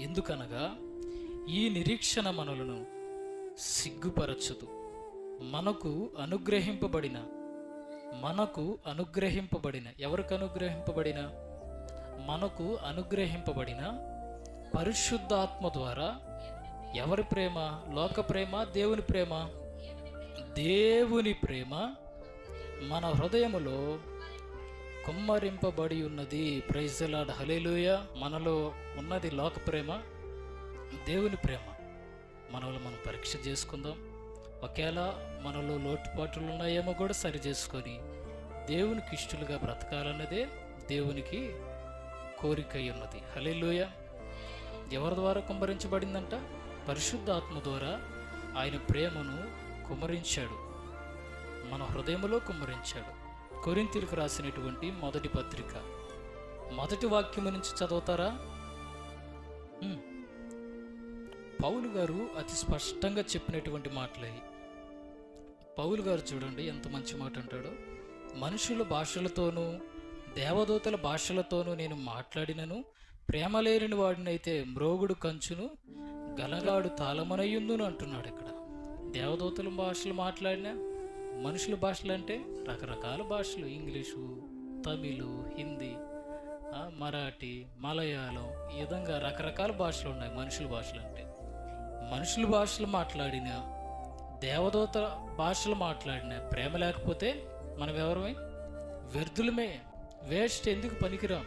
ఎందుకనగా ఈ నిరీక్షణ మనలను సిగ్గుపరచదు. మనకు అనుగ్రహింపబడిన మనకు అనుగ్రహింపబడిన ఎవరికి అనుగ్రహింపబడిన? మనకు అనుగ్రహింపబడిన పరిశుద్ధాత్మ ద్వారా ఎవరి ప్రేమ? లోక ప్రేమ దేవుని ప్రేమ? దేవుని ప్రేమ మన హృదయములో కుమ్మరింపబడి ఉన్నది ప్రైజలాడ్ హలేలుయ మనలో ఉన్నది లోక ప్రేమ దేవుని ప్రేమ. మనలో మనం పరీక్ష చేసుకుందాం. ఒకవేళ మనలో లోటుపాట్లు ఉన్నాయేమో కూడా సరి చేసుకొని దేవునికి ఇష్టలుగా బ్రతకాలన్నదే దేవునికి కోరిక ఉన్నది హలేలుయ ఎవరి ద్వారా కుమ్మరించబడిందంట? పరిశుద్ధాత్మ ద్వారా ఆయన ప్రేమను కుమ్మరించాడు. మన హృదయంలో కుమ్మరించాడు. కొరింతీలకు రాసినటువంటి మొదటి పత్రిక. మొదటి వాక్యం నుంచి చదువుతారా? పౌలు గారు అతి స్పష్టంగా చెప్పినటువంటి మాటలే. పౌలు గారు చూడండి ఎంత మంచి మాట అంటాడో. మనుషుల భాషలతోనూ దేవదూతల భాషలతోనూ నేను మాట్లాడినను. ప్రేమ లేని వాడినైతే మ్రోగుడు కంచును గలగాడు తాళమనయ్యుందును అంటున్నాడు ఇక్కడ. దేవదూతల భాషలు మాట్లాడినా మనుషుల భాషలు అంటే రకరకాల భాషలు. ఇంగ్లీషు తమిళు హిందీ మరాఠీ మలయాళం ఈ విధంగా రకరకాల భాషలు ఉన్నాయి మనుషుల భాషలు అంటే మనుషుల భాషలు మాట్లాడిన దేవదూత భాషలు మాట్లాడిన ప్రేమ లేకపోతే మనం ఎవరమే వ్యర్థులమే. వేస్ట్ ఎందుకు పనికిరాం?